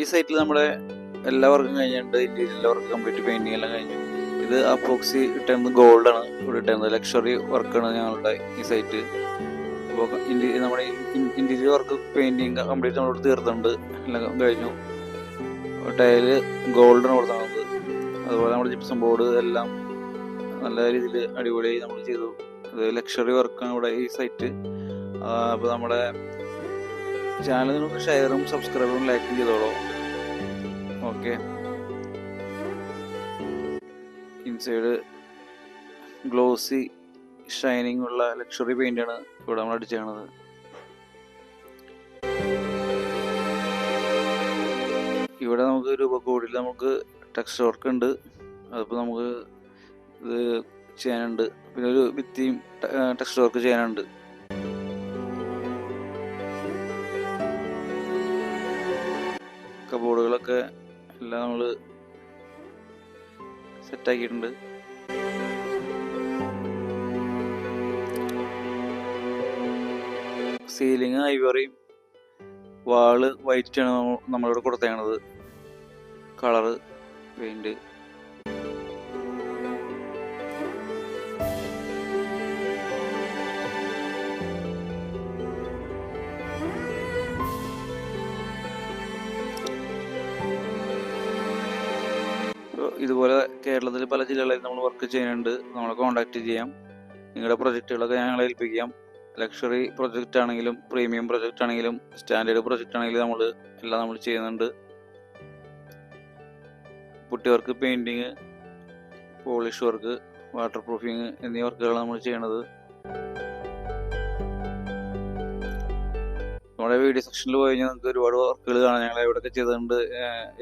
ഈ സൈറ്റിൽ നമ്മുടെ എല്ലാ വർക്കും കഴിഞ്ഞിട്ടുണ്ട്. ഇന്റീരിയൽ വർക്ക് കംപ്ലീറ്റ് പെയിന്റിംഗ് എല്ലാം കഴിഞ്ഞു. ഇത് അപ്പോക്സി ഇട്ടുന്നത് ഗോൾഡ് ആണ്. ഇവിടെ ഇട്ടുന്നത് ലക്ഷറി വർക്കാണ് ഞങ്ങളുടെ ഈ സൈറ്റ് അപ്പോൾ ഇന്ത്യ നമ്മുടെ ഇന്റീരിയർ വർക്ക് പെയിന്റിങ് കംപ്ലീറ്റ് നമ്മളോട് തീർത്തിട്ടുണ്ട് എല്ലാം കഴിഞ്ഞു. ടൈൽ ഗോൾഡാണ് കൊടുത്തത് അതുപോലെ നമ്മുടെ ജിപ്സം ബോർഡ് എല്ലാം നല്ല രീതിയിൽ അടിപൊളിയായി നമ്മൾ ചെയ്തു. ഇത് ലക്ഷറി വർക്കാണ് ഇവിടെ ഈ സൈറ്റ് അപ്പോൾ നമ്മുടെ നിങ്ങൾക്ക് ഷെയറും സബ്സ്ക്രൈബും ലൈക്കും ചെയ്തോളൂ. ഓക്കെ ഇൻസൈഡ് ഗ്ലോസി ഷൈനിങ് ഉള്ള ലക്ഷറി പെയിന്റ് ആണ് ഇവിടെ നമ്മൾ അടിച്ചത് ഇവിടെ നമുക്ക് രൂപ കോടിയിൽ നമുക്ക് ടെക്സ്റ്റ് വർക്ക് ഉണ്ട്. അതിപ്പോൾ നമുക്ക് ഇത് ചെയ്യാനുണ്ട്. പിന്നെ ഒരു ഭിത്തിയും ടെക്സ്റ്റ് വർക്ക് ചെയ്യാനുണ്ട്. കബോർഡുകളൊക്കെ എല്ലാം നമ്മൾ സെറ്റാക്കിയിട്ടുണ്ട്. സീലിംഗ് ഐവറിയും വാൾ വൈറ്റ് ആണ് നമ്മ- നമ്മളിവിടെ കൊടുത്തേക്കണത്. Colour paint. ഇതുപോലെ കേരളത്തിൽ പല ജില്ലകളിൽ നമ്മൾ വർക്ക് ചെയ്യുന്നുണ്ട്. നമ്മളെ കോൺടാക്ട് ചെയ്യാം. നിങ്ങളുടെ പ്രൊജക്റ്റുകളൊക്കെ ഞങ്ങളെ ഏൽപ്പിക്കാം. ലക്ഷറി പ്രൊജക്റ്റ് ആണെങ്കിലും പ്രീമിയം പ്രൊജക്റ്റ് ആണെങ്കിലും സ്റ്റാൻഡേർഡ് പ്രൊജക്റ്റ് ആണെങ്കിലും നമ്മൾ എല്ലാം നമ്മൾ ചെയ്യുന്നുണ്ട്. Putty work painting polish work waterproofing എന്നീ വർക്കുകളാണ് നമ്മൾ ചെയ്യണത് നമ്മുടെ വീഡിയോ സെക്ഷനിൽ പോയി കഴിഞ്ഞാൽ നിങ്ങൾക്ക് ഒരുപാട് വർക്കുകൾ കാണാം. ഞങ്ങൾ എവിടെയൊക്കെ ചെയ്തിട്ടുണ്ട്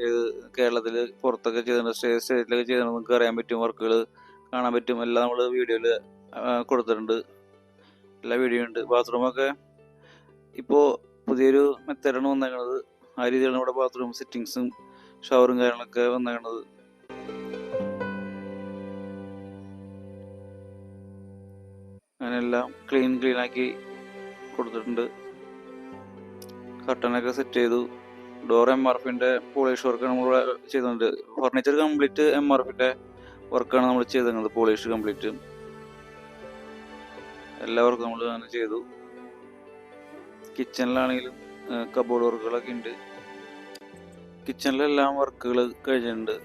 ഏത് കേരളത്തിൽ പുറത്തൊക്കെ ചെയ്തിട്ടുണ്ട് സ്റ്റേറ്റ് സ്റ്റേറ്റിലൊക്കെ ചെയ്തിട്ടുണ്ട് നിങ്ങൾക്ക് അറിയാൻ പറ്റും. വർക്കുകൾ കാണാൻ പറ്റും. എല്ലാം നമ്മൾ വീഡിയോയിൽ കൊടുത്തിട്ടുണ്ട്. എല്ലാ വീഡിയോ ഉണ്ട്. ബാത്റൂമൊക്കെ ഇപ്പോൾ പുതിയൊരു മെത്തേഡാണ് വന്നേക്കണത്. ആ രീതിയിലാണ് നമ്മുടെ ബാത്റൂം സെറ്റിങ്സും ഷവറും കാര്യങ്ങളൊക്കെ വന്നേക്കണത്. അങ്ങനെല്ലാം ക്ലീൻ ക്ലീൻ ആക്കി കൊടുത്തിട്ടുണ്ട്. കർട്ടനൊക്കെ സെറ്റ് ചെയ്തു. ഡോർ എം ആർ പിന്റെ പോളിഷ് വർക്ക് നമ്മൾ ചെയ്തിട്ടുണ്ട് ഫർണിച്ചർ കംപ്ലീറ്റ് എം ആർ പിന്റെ വർക്കാണ് നമ്മൾ ചെയ്തിരുന്നത് പോളിഷ് കംപ്ലീറ്റ് എല്ലാ വർക്കും നമ്മൾ അങ്ങനെ ചെയ്തു. കിച്ചണിലാണെങ്കിലും കബോർഡ് വർക്കുകളൊക്കെ ഉണ്ട് കിച്ചണിലെല്ലാം വർക്കുകൾ കഴിഞ്ഞിട്ടുണ്ട്.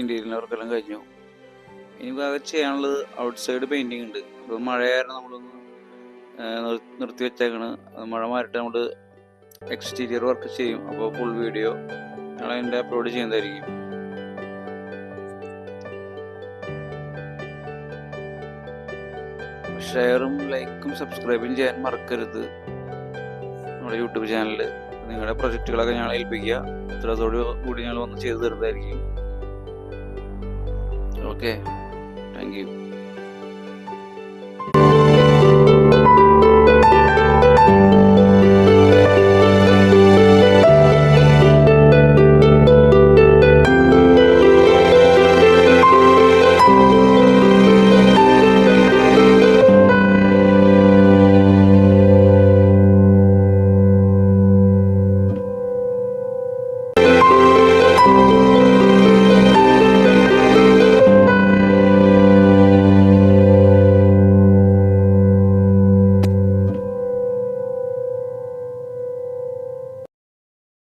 ഇന്റീരിയൽ വർക്കെല്ലാം കഴിഞ്ഞു. ഇനി അത് ചെയ്യാനുള്ളത് ഔട്ട് സൈഡ് പെയിന്റിങ് ഉണ്ട് ഇപ്പോൾ മഴയായിരുന്നു നമ്മളൊന്ന് നിർത്തി വെച്ചേക്കണ്. മഴ മാറിയിട്ട് നമ്മൾ എക്സ്റ്റീരിയർ വർക്ക് ചെയ്യും. അപ്പോൾ ഫുൾ വീഡിയോ ഞങ്ങൾ അതിന്റെ അപ്ലോഡ് ചെയ്യുന്നതായിരിക്കും. ഷെയറും ലൈക്കും സബ്സ്ക്രൈബും ചെയ്യാൻ മറക്കരുത്. നമ്മുടെ യൂട്യൂബ് ചാനലിൽ നിങ്ങളുടെ പ്രൊജക്റ്റുകളൊക്കെ ഞങ്ങൾ ഏൽപ്പിക്കുക. ഇത്രത്തോടു കൂടി ഞങ്ങൾ വന്ന് ചെയ്തു തരുന്നതായിരിക്കും ഓക്കെ താങ്ക് യു